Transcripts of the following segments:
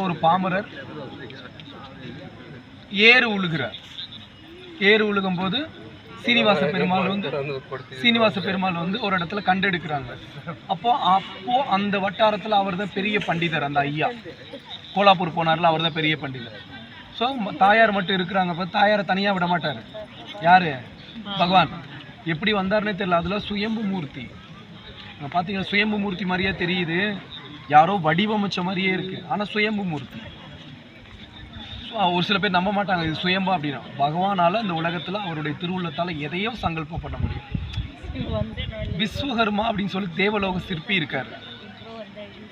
ஒரு பாமரர் ஏறு உழுகிறார். ஏறு உழுகும் போது சீனிவாச பெருமாள் வந்து சீனிவாச பெருமாள் வந்து ஒரு இடத்துல கண்டெடுக்கிறாங்க. அப்போ அப்போ அந்த வட்டாரத்துல அவர் தான் பெரிய பண்டிதர் அந்த ஐயா. கோலாப்பூர் போனார்ல அவர் தான் பெரிய பண்டிதர். ஸோ தாயார் மட்டும் இருக்கிறாங்க. அப்போ தாயாரை தனியாக விட மாட்டார். யாரு? பகவான். எப்படி வந்தாருன்னே தெரியல. அதுல சுயம்பு மூர்த்தி. பார்த்தீங்கன்னா சுயம்பு மூர்த்தி மாதிரியே தெரியுது. யாரோ வடிவமைச்ச மாதிரியே இருக்கு. ஆனா சுயம்பு மூர்த்தி. ஒரு சில பேர் நம்ப மாட்டாங்க இது சுயம்பா அப்படின்னா. பகவானால இந்த உலகத்துல அவருடைய திருவுள்ளத்தால எதையும் சங்கல்பம் பண்ண முடியும். விஸ்வகர்மா அப்படின்னு சொல்லி தேவலோக சிற்பி இருக்காரு.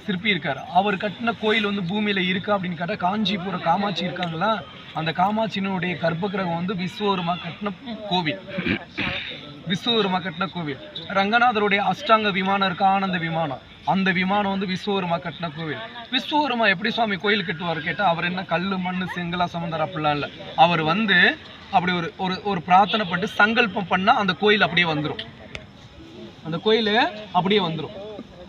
சிற்பி இருக்கார். அவர் கட்டின கோயில் வந்து பூமியில் இருக்கா அப்படின்னு கேட்டால் காஞ்சிபுரம் காமாட்சி இருக்காங்களா? அந்த காமாட்சியினுடைய கர்ப்பகிரகம் வந்து விஸ்வகர்மா கட்டின கோவில். விஸ்வகர்மா கட்டின கோவில். ரங்கநாதருடைய அஷ்டாங்க விமானம் இருக்கு? ஆனந்த விமானம். அந்த விமானம் வந்து விஸ்வகர்மா கட்டின கோவில். விஸ்வகர்மா எப்படி சுவாமி கோயில் கட்டுவார் கேட்டால் அவர் என்ன கல் மண் செங்கலா சமந்தர் அப்படிலாம் இல்லை. அவர் வந்து அப்படி ஒரு ஒரு ஒரு பிரார்த்தனை பண்ணிட்டு சங்கல்பம் பண்ணால் அந்த கோயில் அப்படியே வந்துடும் அந்த கோயில் அப்படியே வந்துடும்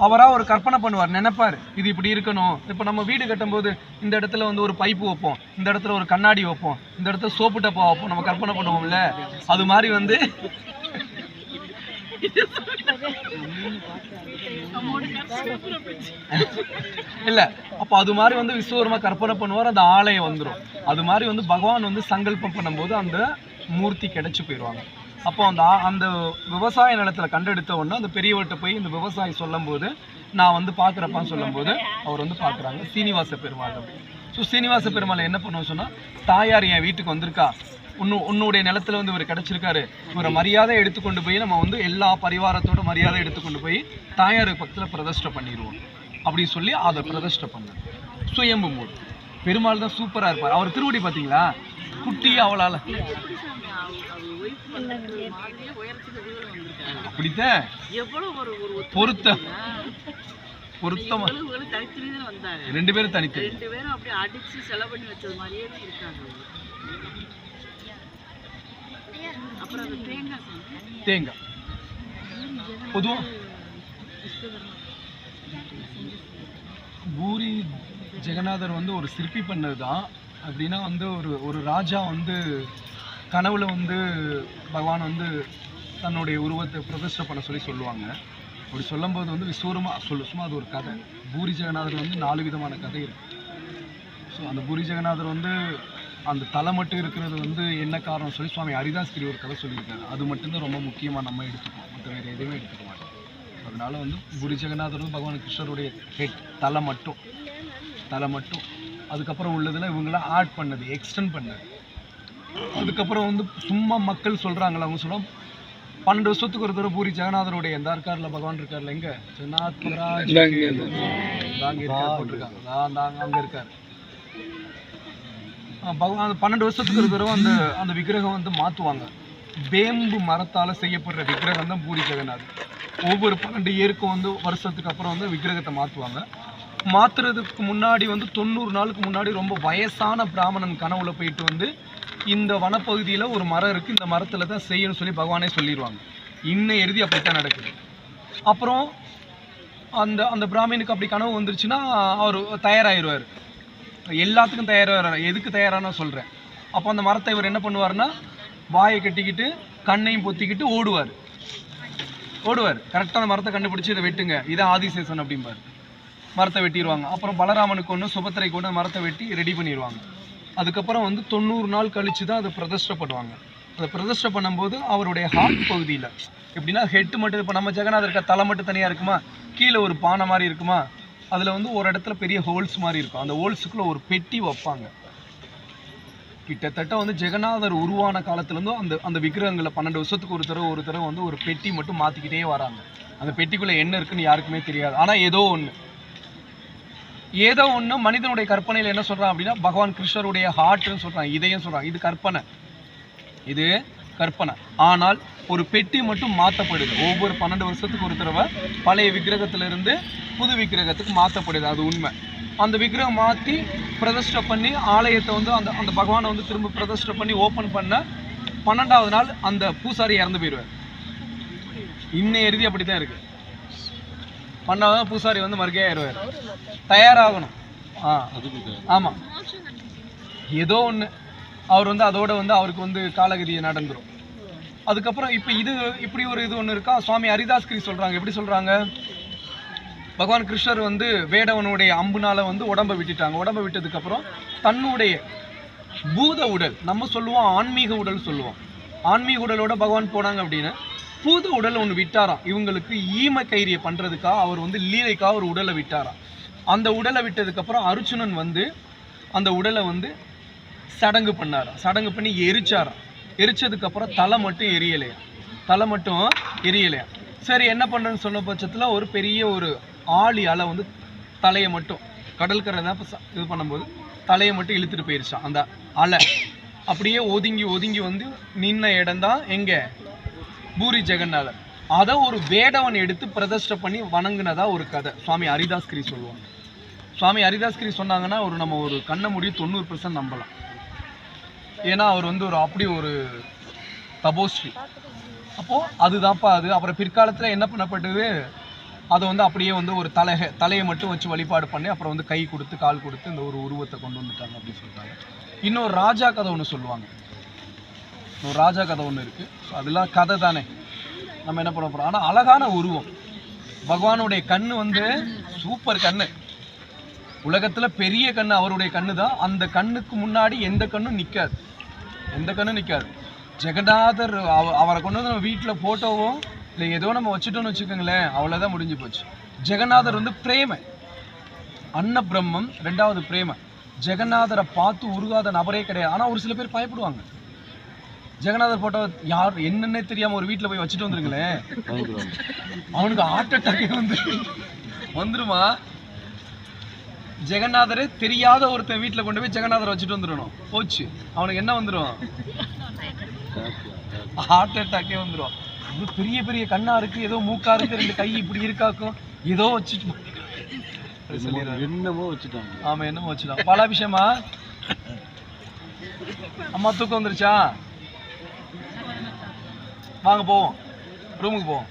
அவராக ஒரு கற்பனை பண்ணுவார் நினைப்பார் இது இப்படி இருக்கணும். இப்போ நம்ம வீடு கட்டும்போது இந்த இடத்துல வந்து ஒரு பைப்பு வைப்போம் இந்த இடத்துல ஒரு கண்ணாடி வைப்போம் இந்த இடத்துல சோப்பு டப்பா வைப்போம் நம்ம கற்பனை பண்ணுவோம்ல. அது மாதிரி வந்து இல்ல அப்போ அது மாதிரி வந்து விஸ்வகர்மா கற்பனை பண்ணுவார் அந்த ஆலயம் வந்துடும் அது மாதிரி வந்து பகவான் வந்து சங்கல்பம் பண்ணும்போது அந்த மூர்த்தி கிடைச்சு போயிடுவாங்க. அப்போ அந்த அந்த விவசாய நிலத்துல கண்டெடுத்த உடனே அந்த பெரியவர்கிட்ட போய் இந்த விவசாயி சொல்லும்போது நான் வந்து பார்க்குறப்பான்னு சொல்லும்போது அவர் வந்து பார்க்குறாங்க சீனிவாச பெருமாள் ஸோ சீனிவாச பெருமாள் என்ன பண்ணுவோம் சொன்னால் தாயார் என் வீட்டுக்கு வந்திருக்கா? உன்னு உன்னுடைய நிலத்துல வந்து இவர் கிடைச்சிருக்காரு. இவரை மரியாதை எடுத்துக்கொண்டு போய் நம்ம வந்து எல்லா பரிவாரத்தோட மரியாதை எடுத்துக்கொண்டு போய் தாயார் பக்கத்துல பிரதிஷ்டை பண்ணிடுவோம் அப்படின்னு சொல்லி அதை பிரதிஷ்டை பண்ணார். சுயம்பு மூர்த்தி. பெருமாள் தான் சூப்பரா இருப்பார். அவர் திருவடி பாத்தீங்களா குட்டி அவளால. அப்படித்தான் ஒரு பொருத்தம் ரெண்டு பேரும் தனித்து ரெண்டு பேரும் அப்படியே அடிச்சு செலவு பண்ணி வச்சது மாதிரியே இருக்காங்க அப்புறம் அந்த தேங்காய் சாதம். தேங்காய். பொதுவாக பூரி ஜெகநாதர் வந்து ஒரு சிற்பி பண்ணது தான் அப்படின்னா வந்து ஒரு ஒரு ராஜா வந்து கனவுல வந்து பகவான் வந்து தன்னுடைய உருவத்தை பிரதிஷ்டை பண்ண சொல்லி சொல்லுவாங்க. அப்படி சொல்லும்போது வந்து விசூரமாக சொல்லு சும்மா அது ஒரு கதை. பூரி ஜெகநாதர் வந்து நாலு விதமான கதை இருக்குது ஸோ அந்த பூரி ஜெகநாதர் வந்து அந்த தலை மட்டும் இருக்கிறது வந்து என்ன காரணம் சொல்லி சுவாமி ஹரிதாஸ் கிரி ஒரு கதை சொல்லியிருக்காரு அது மட்டும்தான் ரொம்ப முக்கியமாக நம்ம எடுத்துப்போம் மற்ற வேறு எதுவுமே எடுத்துக்க மாட்டோம் அதனால வந்து பூரி ஜெகநாதர் வந்து பகவான் கிருஷ்ணருடைய ஹெட் தலை மட்டும் தலை மட்டும் அதுக்கப்புறம் உள்ளதில் இவங்களாம் ஆட் பண்ணது எக்ஸ்டெண்ட் பண்ணது அதுக்கப்புறம் வந்து சும்மா மக்கள் சொல்கிறாங்களா அவங்க சொல்ல பன்னெண்டு வருஷத்துக்கு ஒரு தடவை பூரி ஜெகநாதருடைய எந்த இருக்கார்ல பகவான் இருக்கார்ல எங்க ஜெகநாத் மகாராஜ் அங்க இருக்கார் போட்டிருக்காங்க அங்க- இருக்காரு அந்த பன்னெண்டு வருஷத்துக்கு ஒரு தடவை அந்த அந்த விக்கிரகம் வந்து மாற்றுவாங்க வேம்பு மரத்தால் செய்யப்படுற விக்கிரகம் தான் பூரி ஜெகநாதர். ஒவ்வொரு பன்னெண்டு இயருக்கும் வந்து வருஷத்துக்கு அப்புறம் வந்து விக்கிரகத்தை மாற்றுவாங்க மாற்றுறதுக்கு முன்னாடி வந்து தொண்ணூறு நாளுக்கு முன்னாடி ரொம்ப வயசான பிராமணன் கனவுல போயிட்டு வந்து இந்த வனப்பகுதியில் ஒரு மரம் இருக்குது இந்த மரத்தில் தான் செய்யணும்னு சொல்லி பகவானே சொல்லிடுவாங்க இன்னும் எழுதி அப்படித்தான் நடக்குது. அப்புறம் அந்த அந்த பிராமினுக்கு அப்படி கனவு வந்துருச்சுன்னா அவர் தயாராகிடுவார் எல்லாத்துக்கும் தயாராக எதுக்கு தயாரான சொல்கிறேன் அப்போ அந்த மரத்தை இவர் என்ன பண்ணுவார்னா வாயை கட்டிக்கிட்டு கண்ணையும் பொத்திக்கிட்டு ஓடுவார். ஓடுவார். கரெக்டாக அந்த மரத்தை கண்டுபிடிச்சி இதை வெட்டுங்க. இதான் ஆதிசேஷன் அப்படிம்பார். மரத்தை வெட்டிடுவாங்க. அப்புறம் பலராமனுக்கு ஒன்று சுபத்திரைக்கு ஒன்று மரத்தை வெட்டி ரெடி பண்ணிடுவாங்க. அதுக்கப்புறம் வந்து தொண்ணூறு நாள் கழிச்சு தான் அதை பிரதிஷ்டை அதை பிரதிஷ்டை பண்ணும்போது அவருடைய ஹார்ட் பகுதியில் எப்படின்னா ஹெட் மட்டும் இப்போ நம்ம ஜெகநாதர் இருக்க தலை மட்டும் தனியாக இருக்குமா? கீழே ஒரு பானை மாதிரி இருக்குமா? அதில் வந்து ஒரு இடத்துல பெரிய ஹோல்ஸ் மாதிரி இருக்கும். அந்த ஹோல்ஸுக்குள்ளே ஒரு பெட்டி வைப்பாங்க. கிட்டத்தட்ட வந்து ஜெகநாதர் உருவான காலத்துலேருந்தும் அந்த அந்த விக்கிரகங்களை பன்னெண்டு வருஷத்துக்கு ஒரு தடவை ஒரு தடவை வந்து ஒரு பெட்டி மட்டும் மாற்றிக்கிட்டே வராங்க. அந்த பெட்டிக்குள்ளே என்ன இருக்குன்னு யாருக்குமே தெரியாது. ஆனால் ஏதோ ஒன்று ஏதோ ஒன்று மனிதனுடைய கற்பனையில் என்ன சொல்கிறான் அப்படின்னா பகவான் கிருஷ்ணருடைய ஹார்ட்னு சொல்கிறான் இதையும் சொல்கிறான் இது கற்பனை. இது கற்பனை. ஆனால் ஒரு பெட்டி மட்டும் மாற்றப்படுது ஒவ்வொரு பன்னெண்டு வருஷத்துக்கு ஒரு தடவை பழைய விக்கிரகத்திலிருந்து புது விக்கிரகத்துக்கு மாற்றப்படுது அது உண்மை. அந்த விக்கிரகம் மாற்றி பிரதிஷ்டை பண்ணி ஆலயத்தை வந்து அந்த அந்த பகவானை வந்து திரும்ப பிரதிஷ்டை பண்ணி ஓப்பன் பண்ண பன்னெண்டாவது நாள் அந்த பூசாரி இறந்து போயிடுவார் இன்னை எழுதி அப்படி தான் இருக்குது பன்னெண்டாவது பூசாரி வந்து மறுக்கையாக ஆயிடுவார் தயாராகணும். ஆ. ஆமாம் ஏதோ ஒன்று அவர் வந்து அதோட வந்து அவருக்கு வந்து காலகதியை நடந்துடும் அதுக்கப்புறம் இப்போ இது இப்படி ஒரு இது ஒன்று இருக்கா? சுவாமி ஹரிதாஸ்கிரி சொல்கிறாங்க எப்படி சொல்கிறாங்க பகவான் கிருஷ்ணர் வந்து வேடவனுடைய அம்புனால வந்து உடம்ப விட்டுட்டாங்க. உடம்பை விட்டதுக்கப்புறம் தன்னுடைய பூத உடல் நம்ம சொல்லுவோம் ஆன்மீக உடல் சொல்லுவோம். ஆன்மீக உடலோட பகவான் போனாங்க அப்படின்னா. பூத உடல் ஒன்று விட்டாராம். இவங்களுக்கு ஈம கைரியை பண்ணுறதுக்காக அவர் வந்து லீலைக்காக ஒரு உடலை விட்டாராம். அந்த உடலை விட்டதுக்கப்புறம் அர்ச்சுனன் வந்து அந்த உடலை வந்து சடங்கு பண்ணாராம். சடங்கு பண்ணி எரிச்சாராம். எரிச்சதுக்கப்புறம் தலை மட்டும் எரியலையா? தலை மட்டும் எரியலையா? சரி என்ன பண்ணுறேன்னு சொன்ன பட்சத்தில் ஒரு பெரிய ஒரு ஆழி அலை வந்து தலையை மட்டும் கடல்கரை தான் இது பண்ணும்போது தலையை மட்டும் இழுத்துட்டு போயிருச்சான் அந்த அலை. அப்படியே ஒதுங்கி ஒதுங்கி வந்து நின்ன இடம்தான் எங்கே? பூரி ஜெகநாதர் அதை ஒரு வேடவன் எடுத்து பிரதிஷ்டை பண்ணி வணங்கினதா ஒரு கதை. சுவாமி ஹரிதாஸ்கிரி சொல்லுவாங்க. சுவாமி ஹரிதாஸ்கிரி சொன்னாங்கன்னா ஒரு நம்ம ஒரு கண்ணை மூடி தொண்ணூறு பர்சன்ட் நம்பலாம். ஏன்னா அவர் வந்து ஒரு அப்படி ஒரு தபோஸ்ரீ. அப்போ அதுதான்ப்பா அது. அப்புறம் பிற்காலத்தில் என்ன பண்ணப்பட்டது? அதை வந்து அப்படியே வந்து ஒரு தலையை தலையை மட்டும் வச்சு வழிபாடு பண்ணி அப்புறம் வந்து கை கொடுத்து கால் கொடுத்து இந்த ஒரு உருவத்தை கொண்டு வந்துட்டாங்க அப்படின்னு சொல்லிட்டாங்க இன்னொரு ராஜா கதை ஒன்று சொல்லுவாங்க. ஒரு ராஜா கதை ஒன்று இருக்குது ஸோ அதெல்லாம் கதை தானே. நம்ம என்ன பண்ண போகிறோம் ஆனால் அழகான உருவம். பகவானுடைய கண்ணு வந்து சூப்பர் கண்ணு. உலகத்தில் பெரிய கண்ணு அவருடைய கண்ணு தான் அந்த கண்ணுக்கு முன்னாடி எந்த கண்ணும் நிற்காது எந்த கண்ணும் நிற்காது ஜெகநாதர் அவ- அவரை கொண்டு வந்து நம்ம வீட்டில் ஃபோட்டோவோ இல்லை ஏதோ நம்ம வச்சுட்டோம்னு வச்சுக்கோங்களேன் அவ்வளோதான் முடிஞ்சு போச்சு. ஜெகநாதர் வந்து பிரேம. அன்ன பிரம்மம் ரெண்டாவது பிரேம. ஜெகநாதரை பார்த்து உருகாத நபரே கிடையாது. ஆனால் ஒரு சில பேர் பயப்படுவாங்க. ஜெகநாதர் போட்டோ யார் என்னன்னே தெரியாம ஒரு வீட்டில் போய் வச்சுட்டு வந்துருங்களேன். அவனுக்கு ஹார்ட் அட்டாக் வந்து வந்துருமா? ஜெகநாதரே தெரியாத ஒருத்தன் வீட்டில் கொண்டு போய் ஜெகநாதரை வச்சுட்டு வந்துடணும். போச்சு. அவனுக்கு என்ன வந்துடும் ஹார்ட் அட்டாக்கே வந்துடும் இது பெரிய பெரிய கண்ணா இருக்கு ஏதோ மூக்கா இருக்கு ரெண்டு கை இப்படி இருக்காக்கும். ஏதோ வச்சுட்டு. என்னமோ வச்சுட்டாங்க. ஆமா என்னமோ வச்சுட்டான் பாலாபிஷேமா அம்மா தூக்கம் வந்துருச்சா? வாங்க போவோம். ரூமுக்கு போவோம்.